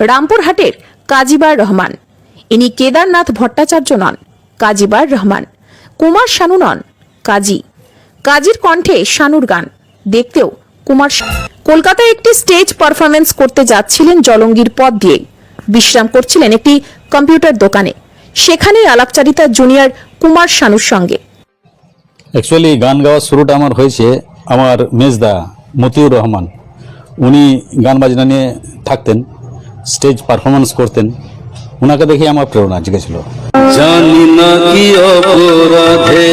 রামপুরহাটের কাজীবার রহমান। ইনি কেদারনাথ ভট্টাচার্য নন কাজীবার রহমান। কুমার শানু নন, কাজী। কাজীর কণ্ঠে শানুর গান। দেখতেও কুমার কলকাতায় একটি স্টেজ পারফরমেন্স করতে যাচ্ছিলেন জলঙ্গির পথ দিয়ে। বিশ্রাম করছিলেন একটি কম্পিউটার দোকানে। সেখানে আলাপচারিতা জুনিয়র কুমার শানুর সঙ্গে। অ্যাকচুয়ালি গান গাওয়ার শুরুটা আমার হয়েছে আমার মেজদা মতিউর রহমান। উনি গান বাজনা নিয়ে থাকতেন। স্টেজ পারফরমেন্স করতেন ওনাকে দেখে আমার প্রেরণা জেগেছিল। জানি না কি অপরাধে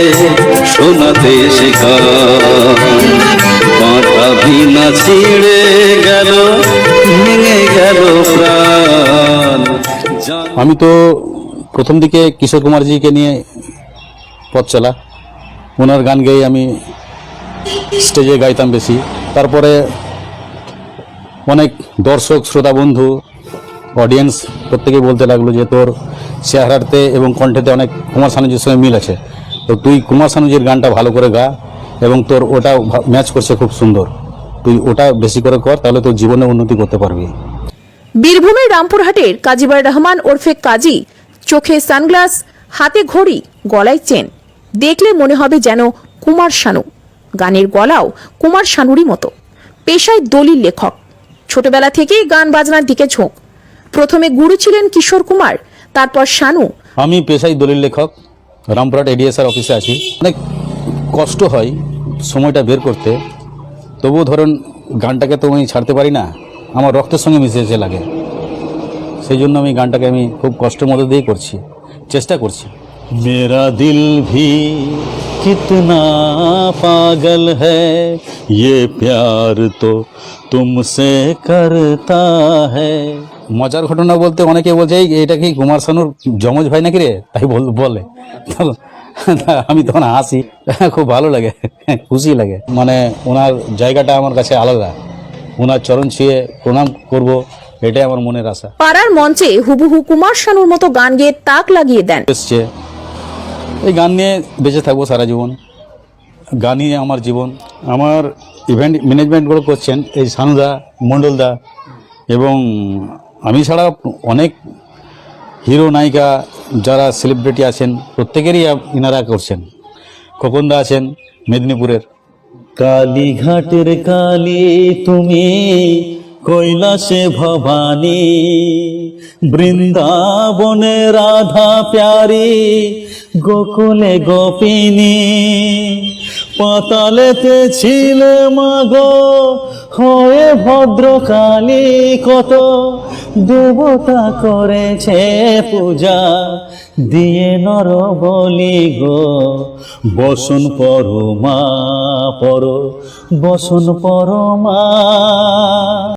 শোনাতে শেখা ছিঁড়ে গেল ভেঙে গেল প্রাণ। আমি তো প্রথম দিকে কিশোর কুমারজিকে নিয়ে পথ চলা ওনার গান গেয়ে আমি স্টেজে গাইতাম বেশি। তারপরে অনেক দর্শক শ্রোতা বন্ধু অডিয়েন্স প্রত্যেকেই বলতে লাগল যে তোর চেহারাতে এবং কণ্ঠেতে অনেক কুমার সানুজির সঙ্গে মিল আছে। তো তুই কুমার সানুজির গানটা ভালো করে গা এবং তোর ওটা ম্যাচ করছে খুব সুন্দর। তুই ওটা বেশি করে কর, তাহলে তোর জীবনে উন্নতি করতে পারবি। বীরভূমের রামপুরহাটের কাজীবার রহমান ওরফে কাজী, চোখে সানগ্লাস, হাতে ঘড়ি, গলায় চেন। দেখলে মনে হবে যেন কুমার শানু। গানের গলাও কুমার শানুরই মতো। পেশায় দলিল লেখক। ছোটবেলা থেকেই গান বাজনার দিকে ঝোঁক। প্রথমে গুরু ছিলেন কিশোর কুমার তারপর শানু। আমি পেশাই দলিল লেখক রামপুরহাট এডিএসআর অফিসে আছি। অনেক কষ্ট হয় সময়টা বের করতে। তবু ধরুন গানটাকে তো আমি ছাড়তে পারি না আমার রক্তের সঙ্গে মিশে লাগে। সেই জন্য আমি গানটাকে আমি খুব কষ্টের মধ্যে দিয়ে করছি চেষ্টা করছি। মেরা দিল ভি কিতনা পাগল হ্যাঁ প্যার তো তুমসে করতা হ্যাঁ মজার ঘটনা বলতে অনেকে বলছে "এই, এটা কি কুমার শানুর জমজ ভাই নাকি রে? তাই বল আমি তখন হাসি। খুব ভালো লাগে খুশি লাগে। মানে ওনার জায়গাটা আমার কাছে আলাদা। ওনার চরণ ছুঁয়ে প্রণাম করব এটাই আমার মনের আশা। পাড়ার মঞ্চে হুবহু কুমার শানুর মতো গান গেয়ে তাক লাগিয়ে দেন। এসছে। এই গান নিয়ে বেঁচে থাকব সারা জীবন। গানই আমার জীবন। আমার ইভেন্ট ম্যানেজমেন্টগুলো করছেন এই সানুদা মণ্ডলদা এবং আমি ছাড়া অনেক হিরো, নায়িকা যারা সেলিব্রিটি আছেন, প্রত্যেকেরই ইনারা করছেন। খোকনদা আছেন, মেদিনীপুরের। কালীঘাটের কালী, তুমি কৈলাসে ভবানী। বৃন্দাবনে রাধা প্যারি, গোকুলে গোপিনী। পাতালেতে ছিলে মাগো, হয়ে ভদ্রকালী কত দেবতা করেছে পূজা। দিয়ে নর বলি গো বসন পরমা পর বসন পরমা।